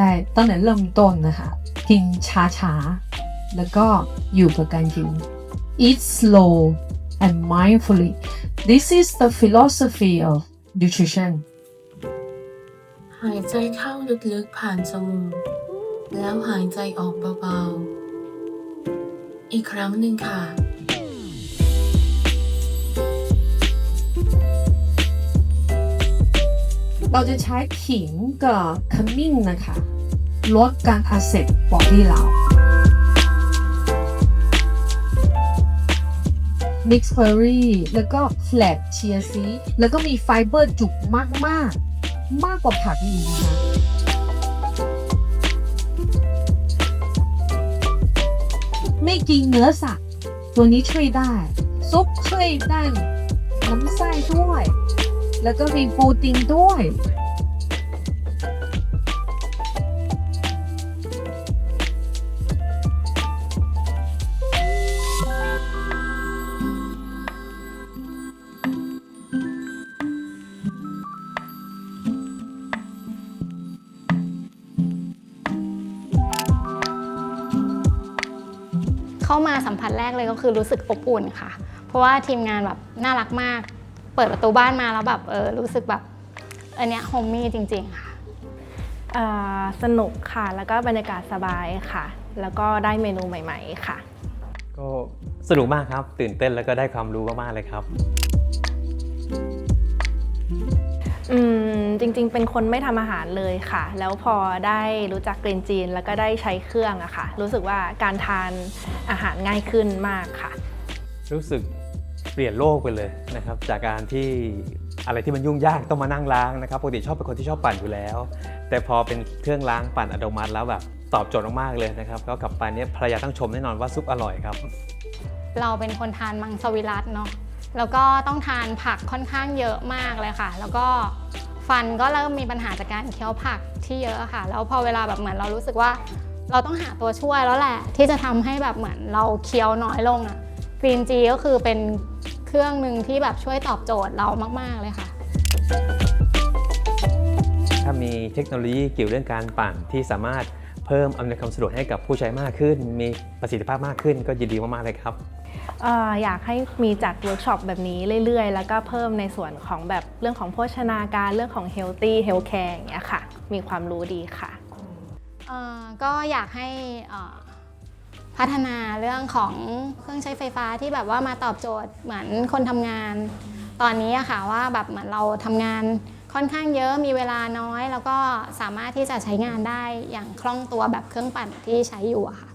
ขอให้ ตั้งแต่เริ่มต้นนะคะ กินช้าๆ แล้วก็อยู่กับการกิน eat slow and mindfully this is the philosophy of nutrition หายใจเข้าลึกๆผ่านจมูกแล้วหายใจออกเบาๆ อีกครั้งหนึ่งค่ะ เราจะใช้ขิงกับขมิ้นนะคะ ลดการอักเสบปอดที่เรา mix berry แล้วก็ flat chia seed แล้วก็มีไฟเบอร์จุกมากๆมากกว่าผักอีกนะคะไม่กินเนื้อสัตว์ตัวนี้ช่วยได้ ซุปช่วยได้น้ำไส้ด้วย แล้วก็มีปรตีนด้วย เข้ามาสัมผัสแรกเลยก็คือรู้สึกอบอุ่นค่ะ เพราะว่าทีมงานแบบน่ารักมาก เปิดประตูบ้านมาแล้วแบบเออรู้สึกแบบอันเนี้ยโฮมมี่จริง ๆ ค่ะ เอ่อสนุกค่ะ แล้วก็บรรยากาศสบายค่ะ แล้วก็ได้เมนูใหม่ ๆ ค่ะ ก็สนุกมากครับ ตื่นเต้นแล้วก็ได้ความรู้มากๆเลยครับ อืมจริงๆ เป็นคนไม่ทำอาหารเลยค่ะ แล้วพอได้รู้จักกรีนจีน แล้วก็ได้ใช้เครื่องอะค่ะ รู้สึกว่าการทานอาหารง่ายขึ้นมากค่ะ รู้สึก เปลี่ยนโลกไปเลยนะครับจากการที่อะไรที่มันยุ่งยากต้องมานั่งล้างนะครับปกติชอบเป็นคนที่ชอบปั่นอยู่แล้ว แต่พอเป็นเครื่องล้างปั่นอัตโนมัติแล้วแบบตอบโจทย์มากๆเลยนะครับก็กลับไปเนี่ยภรรยาต้องชมแน่นอนว่าซุปอร่อยครับ เราเป็นคนทานมังสวิรัตเนาะแล้วก็ต้องทานผักค่อนข้างเยอะมากเลยค่ะ แล้วก็ฟันก็เริ่มมีปัญหาจากการเคี้ยวผักที่เยอะค่ะ แล้วพอเวลาแบบเหมือนเรารู้สึกว่า เราต้องหาตัวช่วยแล้วแหละ ที่จะทำให้แบบเหมือนเราเคี้ยวน้อยลงอะ กรีนจีก็คือเป็นเครื่องหนึ่งที่แบบช่วยตอบโจทย์เรามาก ๆ เลยค่ะ ถ้ามีเทคโนโลยีเกี่ยวเรื่องการปั่นที่สามารถเพิ่มอำนวยความสะดวกให้กับผู้ใช้มากขึ้น มีประสิทธิภาพมากขึ้นก็ยินดีมากๆเลยครับ เอ่ออยากให้มีจัดเวิร์กช็อปแบบนี้เรื่อยๆ แล้วก็เพิ่มในส่วนของแบบเรื่องของโภชนาการเรื่องของ healthy health care อย่างเงี้ยค่ะ มีความรู้ดีค่ะ เอ่อก็อยากให้เอ่อ พัฒนาเรื่องของเครื่องใช้ไฟฟ้าที่แบบว่ามาตอบโจทย์เหมือนคนทำงาน ตอนนี้อะค่ะว่าแบบเหมือนเราทำงานค่อนข้างเยอะมีเวลาน้อย แล้วก็สามารถที่จะใช้งานได้อย่างคล่องตัวแบบเครื่องปั่นที่ใช้อยู่อะค่ะ